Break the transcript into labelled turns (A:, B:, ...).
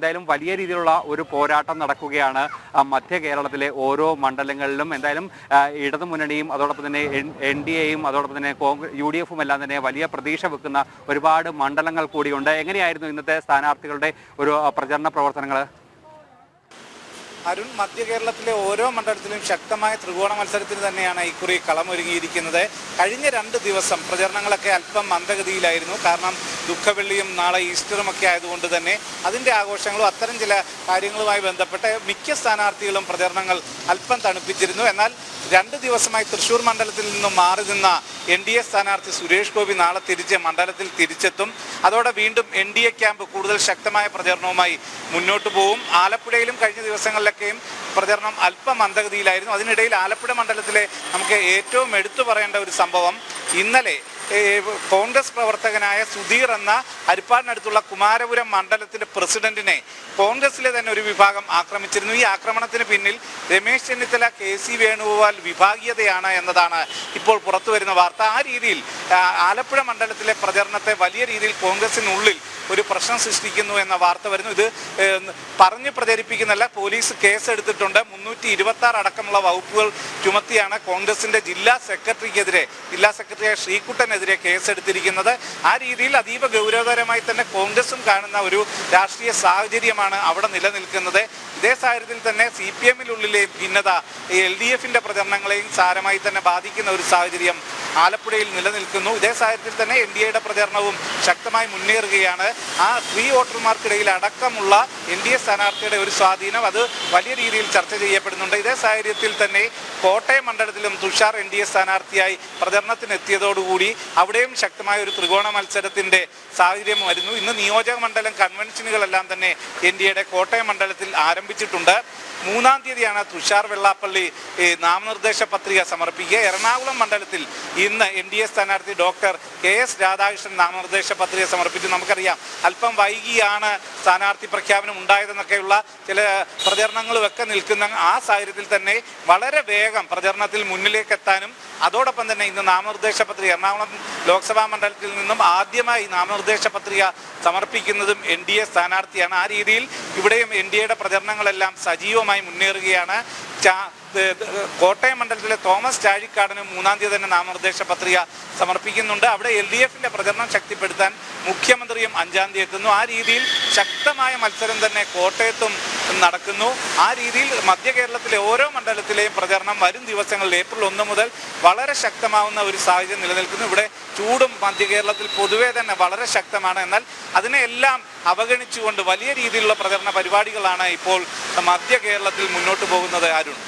A: എന്തായാലും വലിയ രീതിയിലുള്ള ഒരു പോരാട്ടം നടക്കുകയാണ് മധ്യ കേരളത്തിലെ ഓരോ മണ്ഡലങ്ങളിലും. എന്തായാലും ഇടതുമുന്നണിയും ഇടതു മുന്നണിയും അതോടൊപ്പം തന്നെ എൻ ഡി എയും അതോടൊപ്പം തന്നെ കോൺഗ്രസ് യു ഡി എഫും എല്ലാം തന്നെ വലിയ പ്രതീക്ഷ വെക്കുന്ന ഒരുപാട് മണ്ഡലങ്ങൾ കൂടിയുണ്ട്. എങ്ങനെയായിരുന്നു ഇന്നത്തെ സ്ഥാനാർത്ഥികളുടെ ഒരു പ്രചരണ പ്രവർത്തനങ്ങൾ
B: അരുൺ മധ്യ കേരളത്തിലെ ഓരോ മണ്ഡലത്തിലും ശക്തമായ ത്രികോണ മത്സരത്തിന് തന്നെയാണ് ഇക്കുറി കളമൊരുങ്ങിയിരിക്കുന്നത്. കഴിഞ്ഞ രണ്ട് ദിവസം പ്രചരണങ്ങളൊക്കെ അല്പം മന്ദഗതിയിലായിരുന്നു. കാരണം ദുഃഖവെള്ളിയും നാളെ ഈസ്റ്ററും ഒക്കെ ആയതുകൊണ്ട് തന്നെ അതിന്റെ ആഘോഷങ്ങളും അത്തരം ചില കാര്യങ്ങളുമായി ബന്ധപ്പെട്ട് മിക്ക സ്ഥാനാർത്ഥികളും പ്രചരണങ്ങൾ അല്പം തണുപ്പിച്ചിരുന്നു. എന്നാൽ രണ്ട് ദിവസമായി തൃശൂർ മണ്ഡലത്തിൽ നിന്നും മാറി നിന്ന എൻ ഡി എ സ്ഥാനാർത്ഥി സുരേഷ് ഗോപി നാളെ തിരിച്ച് മണ്ഡലത്തിൽ തിരിച്ചെത്തും. അതോടെ വീണ്ടും എൻ ഡി എ ക്യാമ്പ് കൂടുതൽ ശക്തമായ പ്രചരണവുമായി മുന്നോട്ട് പോകും ആലപ്പുഴയിലും കഴിഞ്ഞ ദിവസങ്ങളിലൊക്കെയും പ്രചരണം അല്പം മന്ദഗതിയിലായിരുന്നു. അതിനിടയിൽ ആലപ്പുഴ മണ്ഡലത്തിലെ നമുക്ക് ഏറ്റവും എടുത്തു പറയേണ്ട ഒരു സംഭവം ഇന്നലെ കോൺഗ്രസ് പ്രവർത്തകനായ സുധീർ എന്ന ഹരിപ്പാടിനടുത്തുള്ള കുമാരപുരം മണ്ഡലത്തിന്റെ പ്രസിഡന്റിനെ കോൺഗ്രസിലെ തന്നെ ഒരു വിഭാഗം ആക്രമിച്ചിരുന്നു. ഈ ആക്രമണത്തിന് പിന്നിൽ രമേശ് ചെന്നിത്തല കെ സി വേണുഗോപാൽ വിഭാഗീയതയാണ് എന്നതാണ് ഇപ്പോൾ പുറത്തു വരുന്ന വാർത്ത. ആ രീതിയിൽ ആലപ്പുഴ മണ്ഡലത്തിലെ പ്രചരണത്തെ വലിയ രീതിയിൽ കോൺഗ്രസിനുള്ളിൽ ഒരു പ്രശ്നം സൃഷ്ടിക്കുന്നു എന്ന വാർത്ത വരുന്നു. ഇത് പറഞ്ഞ് പ്രചരിപ്പിക്കുന്നല്ല പോലീസ് കേസ് എടുത്തിട്ടുണ്ട് മുന്നൂറ്റി ഇരുപത്തി ആറ് അടക്കമുള്ള വകുപ്പുകൾ ചുമത്തിയാണ് കോൺഗ്രസിന്റെ ജില്ലാ സെക്രട്ടറിക്കെതിരെ ജില്ലാ സെക്രട്ടറിയായ ശ്രീകുട്ടനെതിരെ കേസെടുത്തിരിക്കുന്നത്. ആ രീതിയിൽ അതീവ ഗൗരവകരമായി തന്നെ കോൺഗ്രസും കാണുന്ന ഒരു രാഷ്ട്രീയ സാഹചര്യമാണ് അവിടെ നിലനിൽക്കുന്നത്. ഇതേ സാഹചര്യത്തിൽ തന്നെ സി പി എമ്മിനുള്ളിലെ ഭിന്നത എൽ ഡി എഫിന്റെ പ്രചരണങ്ങളെയും സാരമായി തന്നെ ബാധിക്കുന്ന ഒരു സാഹചര്യം ആലപ്പുഴയിൽ നിലനിൽക്കുന്നു. ഇതേ സാഹചര്യത്തിൽ തന്നെ എൻ ഡി എയുടെ പ്രചരണവും ശക്തമായി മുന്നേറുകയാണ്. ആ സ്ത്രീ വോട്ടർമാർക്കിടയിൽ അടക്കമുള്ള എൻ ഡി എ സ്ഥാനാർത്ഥിയുടെ ഒരു സ്വാധീനം അത് വലിയ രീതിയിൽ ചർച്ച ചെയ്യപ്പെടുന്നുണ്ട്. ഇതേ സാഹചര്യത്തിൽ തന്നെ കോട്ടയം മണ്ഡലത്തിലും തുഷാർ എൻ ഡി എ സ്ഥാനാർത്ഥിയായി പ്രചരണത്തിനെത്തിയതോടുകൂടി അവിടെയും ശക്തമായ ഒരു ത്രികോണ മത്സരത്തിന്റെ സാഹചര്യം വരുന്നു. ഇന്ന് നിയോജക മണ്ഡലം കൺവെൻഷനുകളെല്ലാം തന്നെ എൻ ഡി എയുടെ കോട്ടയം മണ്ഡലത്തിൽ ആരംഭിച്ചിട്ടുണ്ട്. മൂന്നാം തീയതിയാണ് തുഷാർ വെള്ളാപ്പള്ളി ഈ, നാമനിർദ്ദേശ പത്രിക സമർപ്പിക്കുക. എറണാകുളം മണ്ഡലത്തിൽ ഇന്ന് എൻ ഡി എ സ്ഥാനാർത്ഥി ഡോക്ടർ കെ എസ് രാധാകൃഷ്ണൻ നാമനിർദ്ദേശ പത്രിക സമർപ്പിച്ചു. നമുക്കറിയാം അല്പം വൈകിയാണ് സ്ഥാനാർത്ഥി പ്രഖ്യാപനം ഉണ്ടായതെന്നൊക്കെയുള്ള ചില പ്രചരണങ്ങളും ഒക്കെ നിൽക്കുന്ന ആ സാഹചര്യത്തിൽ തന്നെ വളരെ വേഗം പ്രചരണത്തിൽ മുന്നിലേക്ക് എത്താനും അതോടൊപ്പം തന്നെ ഇന്ന് നാമനിർദ്ദേശ പത്രിക എറണാകുളം ലോക്സഭാ മണ്ഡലത്തിൽ നിന്നും ആദ്യമായി നാമനിർദ്ദേശ പത്രിക സമർപ്പിക്കുന്നതും എൻ ഡി എ സ്ഥാനാർത്ഥിയാണ്. ആ രീതിയിൽ ഇവിടെയും എൻ ഡി എയുടെ പ്രചരണങ്ങളെല്ലാം സജീവമായി മുന്നേറുകയാണ്. കോട്ടയം മണ്ഡലത്തിലെ തോമസ് ചാഴിക്കാടന് മൂന്നാം തീയതി തന്നെ നാമനിർദ്ദേശ പത്രിക സമർപ്പിക്കുന്നുണ്ട്. അവിടെ എൽ ഡി എഫിന്റെ പ്രചരണം ശക്തിപ്പെടുത്താൻ മുഖ്യമന്ത്രിയും അഞ്ചാം തീയതി എത്തുന്നു. ആ രീതിയിൽ ശക്തമായ മത്സരം തന്നെ കോട്ടയത്തും നടക്കുന്നു. ആ രീതിയിൽ മധ്യ കേരളത്തിലെ ഓരോ മണ്ഡലത്തിലെയും പ്രചരണം വരും ദിവസങ്ങളിൽ ഏപ്രിൽ ഒന്ന് മുതൽ വളരെ ശക്തമാവുന്ന ഒരു സാഹചര്യം നിലനിൽക്കുന്നു. ഇവിടെ ചൂടും മധ്യ കേരളത്തിൽ പൊതുവേ തന്നെ വളരെ ശക്തമാണ്. എന്നാൽ അതിനെല്ലാം അവഗണിച്ചുകൊണ്ട് വലിയ രീതിയിലുള്ള പ്രചരണ പരിപാടികളാണ് ഇപ്പോൾ മധ്യ കേരളത്തിൽ മുന്നോട്ട് പോകുന്നത്. അരുൺ.